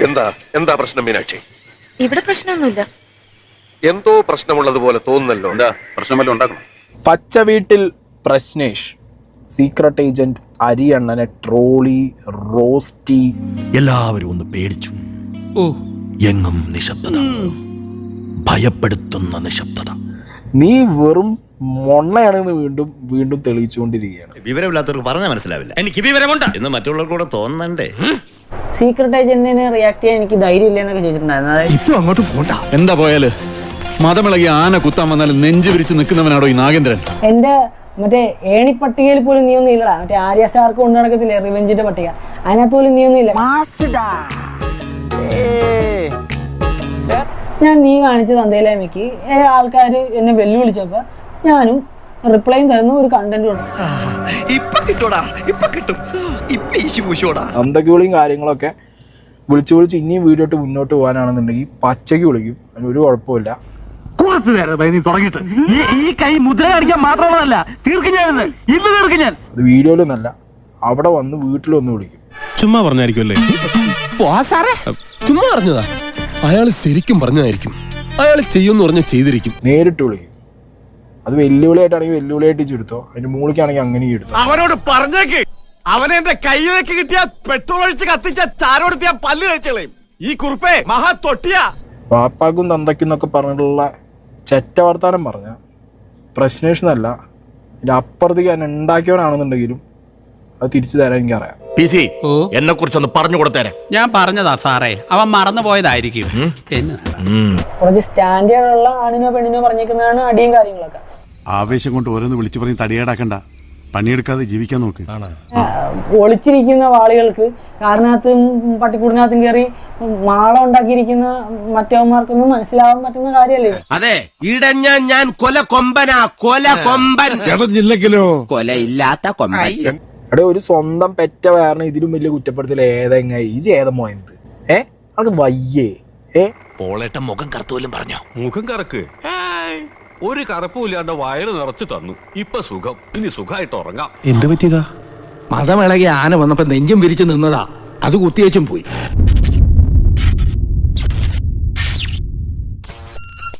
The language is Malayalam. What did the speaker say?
എന്താ? എന്താ പ്രശ്നം മീനാക്ഷി? ഇവിടെ പ്രശ്നമൊന്നുമില്ല. എന്തോ പ്രശ്നമുള്ളതുപോലെ തോന്നുന്നല്ലോ. എന്താ? ഉണ്ടാക്കണം? പച്ച വീട്ടിൽ പ്രശ്നേഷ്. സീക്രട്ട് ഏജന്റ് അരിയണ്ണനെ ട്രോളി റോസ്റ്റി. എല്ലാവരും ഒന്ന് പേടിച്ചു. ഓ. എങ്ങും നിശബ്ദത. ഭയപ്പെടുത്തുന്ന നിശബ്ദത. നീ വെറും മൊണ്ണയാണെന്ന് വീണ്ടും വീണ്ടും തെളിയിച്ചുകൊണ്ടിരിക്കുകയാണ്. വിവരമില്ലാത്തവർക്ക് പറഞ്ഞാൽ മനസ്സിലാവില്ല. എനിക്ക് വിവരമുണ്ട്. എന്ന് മറ്റുള്ളവർക്കൂടെ തോന്നണ്ടേ? സീക്രട്ട് ഏജന്റിനെ റിയാക്ട് ചെയ്യാൻ എനിക്ക് ധൈര്യം ഇല്ല എന്നൊക്കെ ചോദിച്ചിട്ടുണ്ടായിരുന്നു. അതായത് ഇപ്പൊ അങ്ങോട്ട് പോണ്ട. എന്താ പോയാൽ? മതമിളകി ആന കുത്താൻ വന്നാൽ നെഞ്ചു വിരിച്ച് നിൽക്കുന്നവനാടോ ഈ നാഗേന്ദ്രൻ? എന്റെ മറ്റേ ഏണി പട്ടികയിൽ പോലും നീ ഒന്നും ഇല്ലടാ. മറ്റേ ആര്യ സ്റ്റാർക്ക് കൊണ്ട് നടക്കത്തില്ലേ റിവെഞ്ചിന്റെ പട്ടിക? അതിനകത്ത് പോലും നീ ഒന്നും ഇല്ല. ഞാൻ നീ കാണിച്ച തന്തയിലേമയ്ക്ക് ആൾക്കാർ എന്നെ വെല്ലുവിളിച്ചപ്പോ ഞാനും റിപ്ലൈയും തരുന്ന ഒരു കണ്ടന്റ് ഉണ്ട്. ഇപ്പൊ കിട്ടൂടാ ഇപ്പൊ കിട്ടും. ഇപ്പൊ ഈശി പൂശോടാ അന്തക്കുളിയും കാര്യങ്ങളൊക്കെ വിളിച്ച് വിളിച്ച് ഇനിയും വീഡിയോ ഇട്ട് മുന്നോട്ട് പോകാനാണെന്നുണ്ടെങ്കിൽ പച്ചയ്ക്ക് വിളിക്കും. അതിന് ഒരു കുഴപ്പമില്ല. കുറച്ചു നേരം നീ തുടങ്ങിയിട്ട്. ഈ ഈ കൈ മുദ്ര കാണിക്കാൻ മാത്രമുള്ളതല്ല തീർക്കും ഞാൻ ഇന്ന് ഇന്ന് തീർക്കും ഞാൻ. അത് വീഡിയോയിലൊന്നല്ല അവിടെ വന്ന് വീട്ടിൽ ഒന്ന് വിളിക്കും. ചുമ്മാ പറഞ്ഞായിരിക്കുമല്ലേ ചുമ്മാ പറഞ്ഞതാ. അയാൾ ശരിക്കും പറഞ്ഞതായിരിക്കും. അയാൾ ചെയ്യുമെന്ന് പറഞ്ഞ ചെയ്തിരിക്കും. നേരിട്ട് വിളിക്കും. അത് വെല്ലുവിളിയായിട്ടാണെങ്കിൽ വെല്ലുവിളിയായിട്ട് ചെടുത്തോ അതിന്റെ മൂളിക്കാണെങ്കിൽ അങ്ങനെ എടുത്തോ. അവനോട് പറഞ്ഞേക്ക്. അവനെ എന്റെ കയ്യിലേക്ക് കിട്ടിയ പെട്രോൾ ഒഴിച്ച് കത്തിച്ച ചാരോടുത്തിയ പല്ല് കഴിച്ചളയും ഈ കുറുപ്പേ മഹാ തൊട്ടിയ. പാപ്പാക്കും തന്തയ്ക്കും എന്നൊക്കെ പറഞ്ഞിട്ടുള്ള ചെറ്റ വർത്താനം പറഞ്ഞ പ്രശ്നേഷനല്ല ഇതിന്റെ അപ്പുറത്തേക്ക് ഞാൻ ഉണ്ടാക്കിയവനാണെന്നുണ്ടെങ്കിലും അത് തിരിച്ചു തരാൻ എനിക്കറിയാം. പി സി എന്നെ കുറിച്ചൊന്ന് പറഞ്ഞു കൊടുത്തേരെ. ഞാൻ പറഞ്ഞതാ സാറേ. അവൻ മറന്നു പോയതായിരിക്കും കുറച്ച് സ്റ്റാൻഡേർഡ് ഉള്ള ആണിനോ പെണ്ണിനോ പറഞ്ഞേക്കുന്നതാണ് അടിയും കാര്യങ്ങളൊക്കെ. ആവേശം കൊണ്ട് ഓരോന്ന് വിളിച്ചു പറഞ്ഞ് തടിയേടാക്കണ്ട. പണിയെടുക്കാതെ ജീവിക്കാൻ നോക്ക്. ഒളിച്ചിരിക്കുന്ന വാളികൾക്ക് കാരണത്തും പട്ടിക്കൂടിനകത്തും കയറി മാള ഉണ്ടാക്കിയിരിക്കുന്ന മറ്റവന്മാർക്കൊന്നും മനസ്സിലാവാൻ പറ്റുന്ന കാര്യല്ലേ? അതെ ഇടഞ്ഞ ഞാൻ കൊല കൊമ്പനാ കൊല കൊമ്പൻ. ഇടഞ്ഞില്ലെങ്കിലോ കൊലയില്ലാത്ത കൊമ്പൻ. എടേ ഒരു സ്വന്തം പെറ്റ വേറെ ഇതിലും വലിയ കുറ്റപ്പെടുത്തൽ ഏതെങ്ങ ഈ ഏതം പോയത്? ഏ? അത് വയ്യേ. ഏ? പോളേട്ട മുഖം കറുത്തോലും പറഞ്ഞോ? മുഖം കറക്ക്? ഒരു കറുപ്പുമില്ലാണ്ട് വയറ് നിറച്ചു തന്നു. ഇപ്പൊ സുഖം. ഇനി സുഖമായിട്ട് ഉറങ്ങാം. എന്ത് പറ്റിയതാ? മതമിളകി ആന വന്നപ്പോ നെഞ്ചും വിരിച്ചു നിന്നതാ. അത് കുത്തിയേച്ചും പോയി.